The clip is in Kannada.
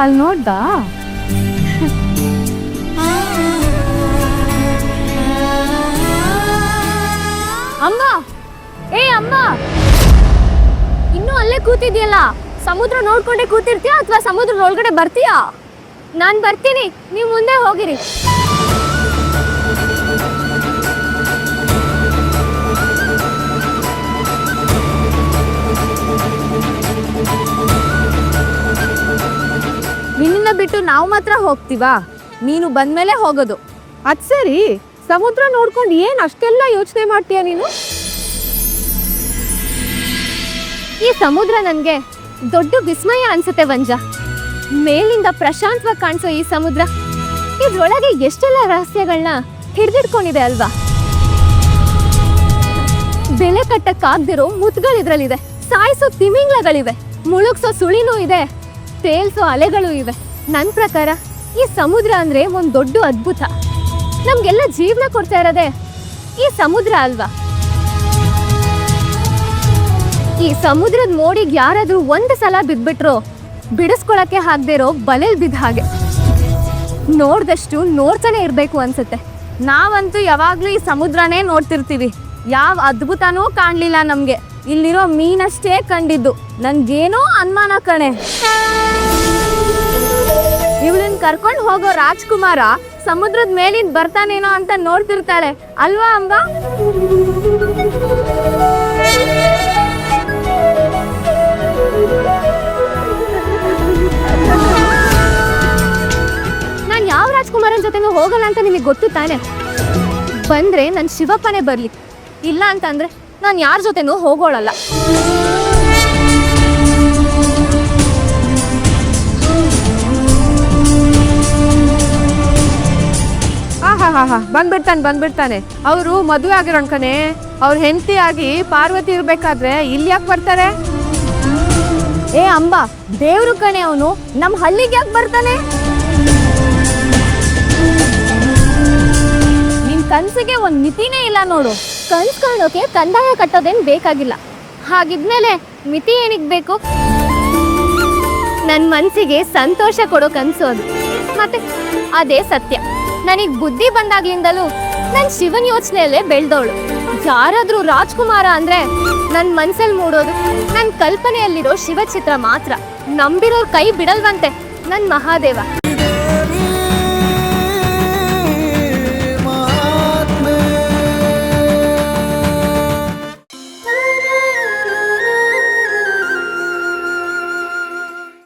ಅಲ್ಲಿ ನೋಡ್ದ? ಅಮ್ಮ! ಏ, ಅಮ್ಮ! ಇನ್ನೂ ಅಲ್ಲೇ ಕೂತಿದ್ಯಲ್ಲ? ಸಮುದ್ರ ನೋಡ್ಕೊಂಡೆ ಕೂತಿರ್ತೀಯಾ ಅಥವಾ ಸಮುದ್ರದ ಒಳಗಡೆ ಬರ್ತೀಯಾ? ನಾನು ಬರ್ತೀನಿ, ನೀವು ಮುಂದೆ ಹೋಗಿರಿ. ಬಿಟ್ಟು ನಾವು ಮಾತ್ರ ಹೋಗ್ತೀವಾ? ನೀನು ಬಂದ್ಮೇಲೆ ಹೋಗೋದು. ಅದ್ ಸರಿ. ಸಮುದ್ರ ನೋಡ್ಕೊಂಡು ಏನ್ ಅಷ್ಟೆಲ್ಲ ಯೋಚನೆ ಮಾಡ್ತೀಯ ನೀನು? ಈ ಸಮುದ್ರ ನನಗೆ ದೊಡ್ಡ ವಿಸ್ಮಯ ಅನ್ಸುತ್ತೆ ವಂಜ. ಮೇಲಿಂದ ಪ್ರಶಾಂತವಾಗಿ ಕಾಣಿಸೋ ಈ ಸಮುದ್ರ. ಇದ್ರೊಳಗೆ ಎಷ್ಟೆಲ್ಲ ರಹಸ್ಯಗಳನ್ನ ಹಿಡಿದಿಟ್ಕೊಂಡಿದೆ ಅಲ್ವಾ? ಬೆಲೆ ಕಟ್ಟಕ್ಕಾಗ್ದಿರೋ ಮುತ್ಗಳಿದ್ರಲ್ಲಿದೆ ಸಾಯಿಸೋ ತಿಮಿಂಗ್ಲಗಳಿವೆ. ಮುಳುಗ್ಸೋ ಸುಳಿನೂ ಇದೆ. ತೇಲ್ಸೋ ಅಲೆಗಳು ಇವೆ. ನನ್ನ ಪ್ರಕಾರ ಈ ಸಮುದ್ರ ಅಂದ್ರೆ ಒಂದ್ ದೊಡ್ಡ ಅದ್ಭುತ. ನಮ್ಗೆಲ್ಲ ಜೀವನ ಕೊಡ್ತಾ ಇರೋದೇ ಈ ಸಮುದ್ರ ಅಲ್ವಾ? ಈ ಸಮುದ್ರದ ಮೋಡಿಗೆ ಯಾರಾದ್ರೂ ಒಂದು ಸಲ ಬಿದ್ಬಿಟ್ರು ಬಿಡಿಸ್ಕೊಳಕ್ಕೆ ಇರೋ ಬಲೆಲ್ ಬಿದ್ದ ಹಾಗೆ. ನೋಡ್ದಷ್ಟು ನೋಡ್ತಾನೆ ಇರ್ಬೇಕು ಅನ್ಸುತ್ತೆ. ನಾವಂತೂ ಯಾವಾಗ್ಲೂ ಈ ಸಮುದ್ರನೇ ನೋಡ್ತಿರ್ತೀವಿ. ಯಾವ ಅದ್ಭುತನೂ ಕಾಣ್ಲಿಲ್ಲ ನಮ್ಗೆ. ಇಲ್ಲಿರೋ ಮೀನಷ್ಟೇ ಕಂಡಿದ್ದು. ನನ್ಗೇನೋ ಅನುಮಾನ ಕಣೆ. ಕರ್ಕೊಂಡು ಹೋಗೋ ರಾಜ್ಕುಮಾರ ಸಮುದ್ರದ ಮೇಲಿಂದ ಬರ್ತಾನೇನೋ ಅಂತ ನೋಡ್ತಿರ್ತಾಳೆ, ಅಲ್ವಾ ಅಂಬ? ನಾನು ಯಾವ ರಾಜ್ಕುಮಾರನ್ ಜೊತೆನೂ ಹೋಗಲ್ಲ ಅಂತ ನಿಮಗೆ ಗೊತ್ತು ತಾನೆ? ಬಂದ್ರೆ ನನ್ನ ಶಿವಪ್ಪನೇ ಬರ್ಲಿ. ಇಲ್ಲ ಅಂತಂದ್ರೆ ನಾನು ಯಾರ ಜೊತೆನೂ ಹೋಗೋಳಲ್ಲ. ಹಾ ಹಾ, ಬಂದ್ಬಿಡ್ತಾನೆ ಬಂದ್ಬಿಡ್ತಾನೆ. ಅವರು ಮದುವೆ ಆಗಿರೋ ಕಣೆ, ಅವ್ರ ಹೆಂಡತಿ ಆಗಿ ಪಾರ್ವತಿ ಇರ್ಬೇಕಾದ್ರೆ ಇಲ್ಲಿ ಯಾಕೆ ಬರ್ತಾರೆ? ಏ, ಅಂಬಾ, ದೇವ್ರು ಕಣೆ ಅವನು ನಮ್ಮ ಹಳ್ಳಿಗೆ ಯಾಕೆ ಬರ್ತಾನೆ? ನಿನ್ ಕನ್ಸಿಗೆ ಒಂದ್ ಮಿತಿನೇ ಇಲ್ಲ ನೋಡು. ಕನ್ಸ್ ಕಾಣೋಕೆ ಕಂದಾಯ ಕಟ್ಟೋದೇನ್ ಬೇಕಾಗಿಲ್ಲ. ಹಾಗಿದ್ಮೇಲೆ ಮಿತಿ ಏನಿಗ್ ಬೇಕು? ನನ್ನ ಮನ್ಸಿಗೆ ಸಂತೋಷ ಕೊಡೋ ಕನ್ಸು ಅದು. ಮತ್ತೆ, ಅದೇ ಸತ್ಯ. ನನಗ್ ಬುದ್ಧಿ ಬಂದಾಗ್ಲಿಂದಲೂ ನನ್ ಶಿವನ್ ಯೋಚನೆಯಲ್ಲೇ ಬೆಳ್ದವಳು ಯಾರಾದ್ರೂ ರಾಜ್ಕುಮಾರ ಅಂದ್ರೆ ನನ್ ಮನ್ಸಲ್ಲಿ ಮೂಡೋದು ನನ್ ಕಲ್ಪನೆಯಲ್ಲಿರೋ ಶಿವಚಿತ್ರ ಮಾತ್ರ. ನಂಬಿರೋರ್ ಕೈ ಬಿಡಲ್ವಂತೆ ನನ್ ಮಹಾದೇವ.